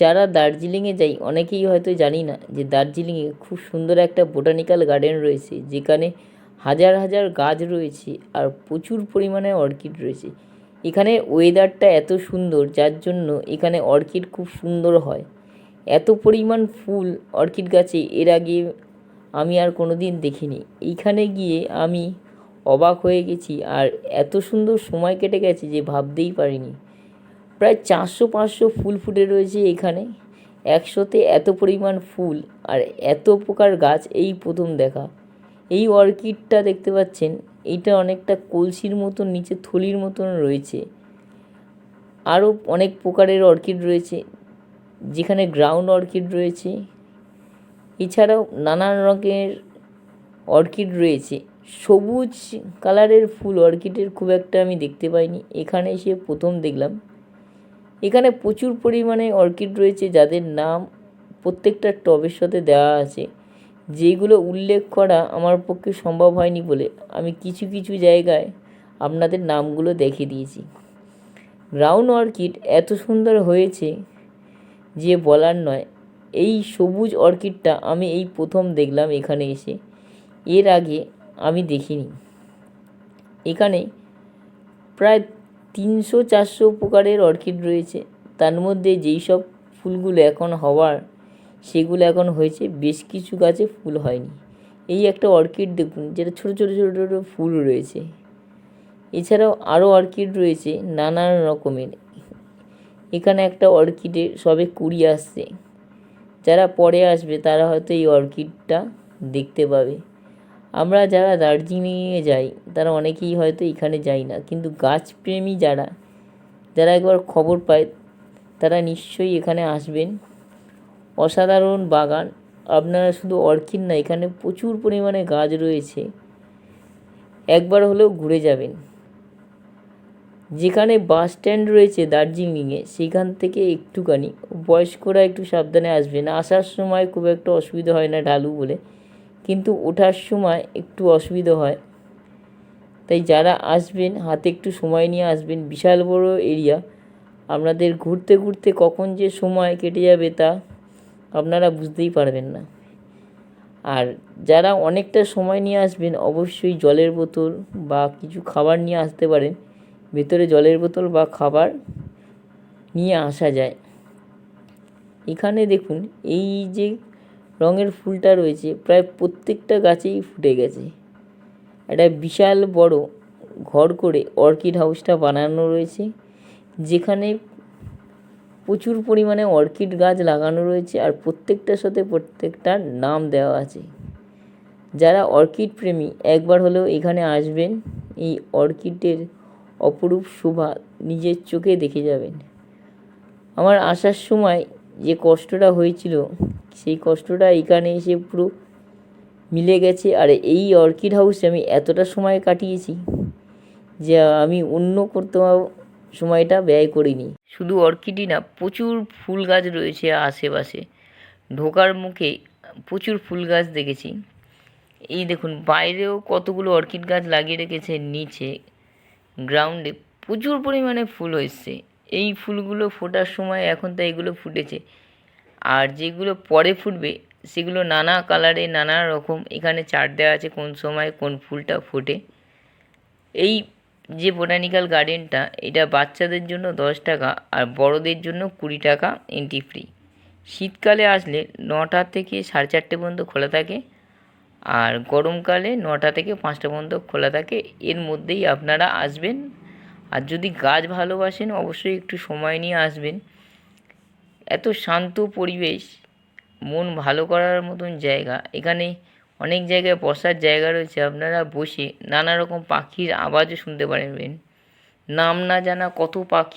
যারা দার্জিলিংয়ে যাই, অনেকেই হয়তো জানি না যে দার্জিলিংয়ে খুব সুন্দর একটা বোটানিক্যাল গার্ডেন রয়েছে, যেখানে হাজার হাজার গাছ রয়েছে আর প্রচুর পরিমাণে অর্কিড রয়েছে। এখানে ওয়েদারটা এত সুন্দর, যার জন্য এখানে অর্কিড খুব সুন্দর হয়। এত পরিমাণ ফুল, অর্কিড গাছে, এর আগে আমি আর কোনো দিন দেখিনি। এইখানে গিয়ে আমি অবাক হয়ে গেছি আর এত সুন্দর সময় কেটে গেছে যে ভাবতেই পারিনি। প্রায় চারশো পাঁচশো ফুল ফুটে রয়েছে এখানে। একশোতে এত পরিমাণ ফুল আর এত প্রকার গাছ এই প্রথম দেখা। এই অর্কিডটা দেখতে পাচ্ছেন এইটা অনেকটা কলসির মতন, নিচে থলির মতন রয়েছে। আরও অনেক প্রকারের অর্কিড রয়েছে, যেখানে গ্রাউন্ড অর্কিড রয়েছে। এছাড়াও নানান রঙের অর্কিড রয়েছে। সবুজ কালারের ফুল অর্কিডের খুব একটা আমি দেখতে পাইনি। এখানে এসে প্রথম দেখলাম। এখানে প্রচুর পরিমাণে অর্কিড রয়েছে যাদের নাম প্রত্যেকটা টবের সাথে দেওয়া আছে। যেগুলো উল্লেখ করা আমার পক্ষে সম্ভব হয়নি বলে আমি কিছু কিছু জায়গায় আপনাদের নামগুলো দেখে দিয়েছি। গ্রাউন্ড অর্কিড এত সুন্দর হয়েছে যে বলার নয়। এই সবুজ অর্কিডটা আমি এই প্রথম দেখলাম এখানে এসে। এর আগে আমি দেখিনি। এখানে প্রায় তিনশো, চারশো প্রকারের অর্কিড রয়েছে। তার মধ্যে যেই সব ফুলগুলো এখন হওয়ার, সেগুলো এখন হয়েছে, বেশ কিছু গাছে ফুল হয়নি। এই একটা অর্কিড দেখুন, যেটা ছোটো ছোটো ছোটো ছোটো ফুল রয়েছে। এছাড়াও আরও অর্কিড রয়েছে নানান রকমের। এখানে একটা অর্কিডে সবে কুড়ি আসছে। যারা পরে আসবে, তারা হয়তো এই অর্কিডটা দেখতে পাবে। আমরা যারা দার্জিলিংয়ে যাই, তারা অনেকেই হয়তো এখানে যাই না। কিন্তু গাছপ্রেমী যারা যারা একবার খবর পায়, তারা নিশ্চয়ই এখানে আসবেন। অসাধারণ বাগান। আপনারা শুধু অর্কিড না, এখানে প্রচুর পরিমাণে গাছ রয়েছে। একবার হলেও ঘুরে যাবেন। যেখানে বাস স্ট্যান্ড রয়েছে দার্জিলিংয়ে, সেখান থেকে একটুখানি। বয়স্করা একটু সাবধানে আসবেন। আসার সময় খুব একটা অসুবিধা হয় না ঢালু বলে। কিন্তু ওঠার সময় একটু অসুবিধা হয়। তাই যারা আসবেন, হাতে একটু সময় নিয়ে আসবেন, বিশাল বড় এরিয়া, আপনাদের ঘুরতে ঘুরতে কখন যে সময় কেটে যাবে তা আপনারা বুঝতেই পারবেন না। আর যারা অনেকটা সময় নিয়ে আসবেন, অবশ্যই জলের বোতল বা কিছু খাবার নিয়ে আসতে পারেন। ভেতরে জলের বোতল বা খাবার নিয়ে আসা যায়। এখানে দেখুন, এই যে রঙের ফুলটা রয়েছে, প্রায় প্রত্যেকটা গাছেই ফুটে গেছে। একটা বিশাল বড় ঘর করে অর্কিড হাউসটা বানানো রয়েছে, যেখানে প্রচুর পরিমাণে অর্কিড গাছ লাগানো রয়েছে আর প্রত্যেকটার সাথে প্রত্যেকটার নাম দেওয়া আছে। যারা অর্কিড প্রেমী, একবার হলেও এখানে আসবেন, এই অর্কিডের অপরূপ শোভা নিজের চোখে দেখে যাবেন। আমার আসার সময় যে কষ্টটা হয়েছিল সেই কষ্টটা এখানে এসে পুরো মিলে গেছে। আর এই অর্কিড হাউসে আমি এতটা সময় কাটিয়েছি যে আমি অন্য করতে সময়টা ব্যয় করিনি। শুধু অর্কিডই না, প্রচুর ফুল গাছ রয়েছে আশেপাশে। ঢোকার মুখে প্রচুর ফুল গাছ দেখেছি। এই দেখুন, বাইরেও কতগুলো অর্কিড গাছ লাগিয়ে রেখেছে, নিচে গ্রাউন্ডে প্রচুর পরিমাণে ফুল হয়েছে। এই ফুলগুলো ফোটার সময় এখন তো এগুলো ফুটেছে। আর যেগুলো পরে ফুটবে, সেগুলো নানা কালারে নানা রকম এখানে চার্ট দেওয়া আছে কোন সময় কোন ফুলটা ফোটে। এই যে বোটানিক্যাল গার্ডেনটা এটা বাচ্চাদের জন্য দশ টাকা আর বড়দের জন্য কুড়ি টাকা এন্ট্রি ফ্রি শীতকালে আসলে নটা থেকে সাড়ে চারটে পর্যন্ত খোলা থাকে আর গরমকালে নটা থেকে পাঁচটা পর্যন্ত খোলা থাকে। এর মধ্যেই আপনারা আসবেন। আর যদি গাছ ভালোবাসেন, অবশ্যই একটু সময় নিয়ে আসবেন। এত শান্ত পরিবেশ, মন ভালো করার মতন জায়গা। এখানে অনেক জায়গায় বসার জায়গা রয়েছে, আপনারা বসে নানা রকম পাখির আওয়াজও শুনতে পারবেন। নাম না জানা কত পাখি